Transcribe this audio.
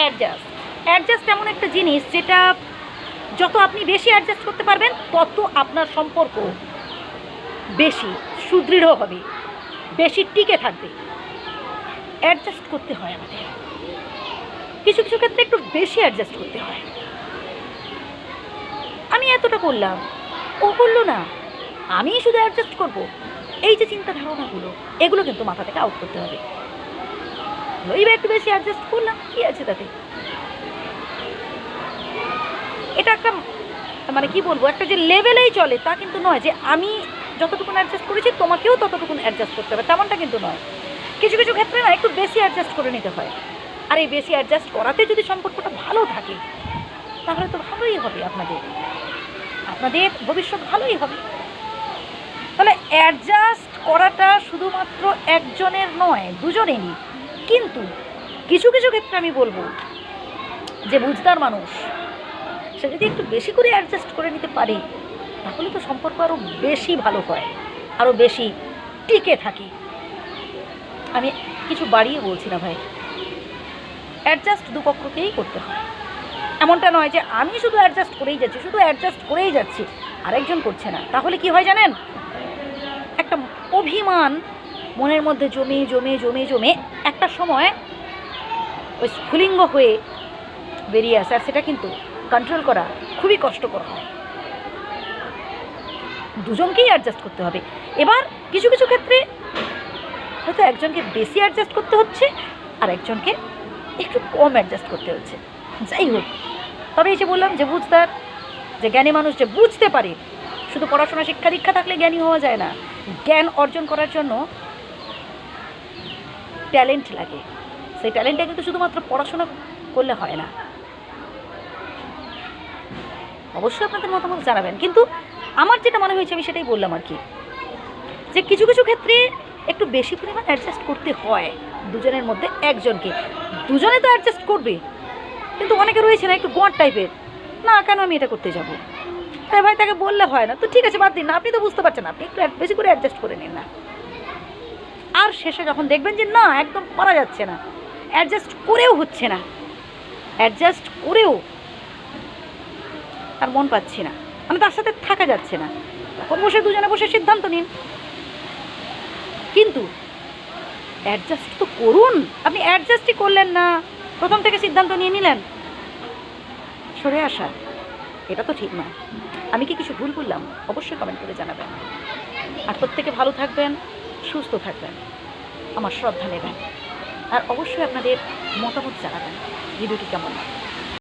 Adjust adjust এমন একটা জিনিস যেটা যত আপনি বেশি অ্যাডজাস্ট করতে পারবেন, তত আপনার সম্পর্ক বেশি সুদৃঢ় হবে, বেশি টিকে থাকবে। অ্যাডজাস্ট করতে হয় আমাদের। কিছু কিছু ক্ষেত্রে একটু বেশি অ্যাডজাস্ট করতে হয়। আমি এতটা করলাম। ও করল না। আমি শুধু অ্যাডজাস্ট করব। এই যে চিন্তা ধারণাগুলো এগুলো কিন্তু মাথা থেকে আউট করতে হবে। এইবার একটু বেশি অ্যাডজাস্ট করলাম কি আছে তাতে? এটা একটা মানে কি বলব, একটা যে লেভেলেই চলে, তা কিন্তু নয় যে আমি যতটুকুন অ্যাডজাস্ট করেছি, তোমাকেও ততটুকুন অ্যাডজাস্ট করতে হবে, তেমনটা কিন্তু নয়। কিছু কিছু ক্ষেত্রে না, একটু বেশি অ্যাডজাস্ট করে নিতে হয়। আর এই বেশি অ্যাডজাস্ট করাতে যদি সম্পর্কটা ভালো থাকে, তাহলে তো ভালোই হবে আপনাদের। আপনাদের ভবিষ্যৎ ভালোই হবে। তাহলে অ্যাডজাস্ট করাটা শুধুমাত্র একজনের নয়, দুজনেরই। কিন্তু কিছু কিছু ক্ষেত্রে আমি বলব যে বুঝদার মানুষ, সে যদি একটু বেশি করে অ্যাডজাস্ট করে নিতে পারে, তাহলে তো সম্পর্ক আরও বেশি ভালো হয় আরও বেশি টিকে থাকি। আমি কিছু বাড়িয়ে বলছি না ভাই। অ্যাডজাস্ট দুপক্ষকেই করতে হয়। এমনটা নয় যে আমি শুধু অ্যাডজাস্ট করেই যাচ্ছি, শুধু অ্যাডজাস্ট করেই যাচ্ছি, আরেকজন করছে না। তাহলে কি হয় জানেন? একটা অভিমান মনের মধ্যে জমে জমে জমে জমে একটা সময় ওই স্ফুলিঙ্গ হয়ে বেরিয়ে আসে, আর সেটা কিন্তু কন্ট্রোল করা খুবই কষ্টকর হয়। দুজনকেই অ্যাডজাস্ট করতে হবে। এবার কিছু কিছু ক্ষেত্রে হয়তো একজনকে বেশি অ্যাডজাস্ট করতে হচ্ছে, আর একজনকে একটু কম অ্যাডজাস্ট করতে হচ্ছে। যাই হোক, তবে এই যে বললাম যে বুঝতার যে জ্ঞানী মানুষ যে বুঝতে পারে, শুধু পড়াশোনা, শিক্ষা, দীক্ষা থাকলে জ্ঞানী হওয়া যায় না। জ্ঞান অর্জন করার জন্য ট্যালেন্ট লাগে। সেই ট্যালেন্টটা কিন্তু শুধুমাত্র পড়াশোনা করলে হয় না। অবশ্যই আপনাদের মতামত জানাবেন। কিন্তু আমার যেটা মনে হয়েছে, আমি সেটাই বললাম আর কি। যে কিছু কিছু ক্ষেত্রে একটু বেশি পরিমাণ অ্যাডজাস্ট করতে হয় দুজনের মধ্যে একজনকে। দুজনে তো অ্যাডজাস্ট করবে, কিন্তু অনেকে রয়েছে না, একটু গোয়ার টাইপের না, কেন আমি এটা করতে যাব? তাই ভাই, তাকে বললে হয় না। তো ঠিক আছে, বাদ দিন না। আপনি তো বুঝতে পারছেন আপনি একটু বেশি করে অ্যাডজাস্ট করে নিন না। আর শেষে যখন দেখবেন যে না, একদম পারা যাচ্ছে না অ্যাডজাস্ট করেও হচ্ছে না অ্যাডজাস্ট করেও আর মন পাচ্ছি না মানে তার সাথে থাকা যাচ্ছে না, তখন বসে দুজনে বসে সিদ্ধান্ত নিন। কিন্তু অ্যাডজাস্ট তো করুন, আপনি অ্যাডজাস্টই করলেন না, প্রথম থেকে সিদ্ধান্ত নিয়ে নিলেন। সরে আসা, এটা তো ঠিক নয়। আমি কি কিছু ভুল করলাম? অবশ্যই কমেন্ট করে জানাবেন। আর প্রত্যেকে ভালো থাকবেন। সুস্থ থাকবেন। আমার শ্রদ্ধা নেবেন। আর অবশ্যই আপনাদের মতামত জানাবেন। ভিডিওটি কেমন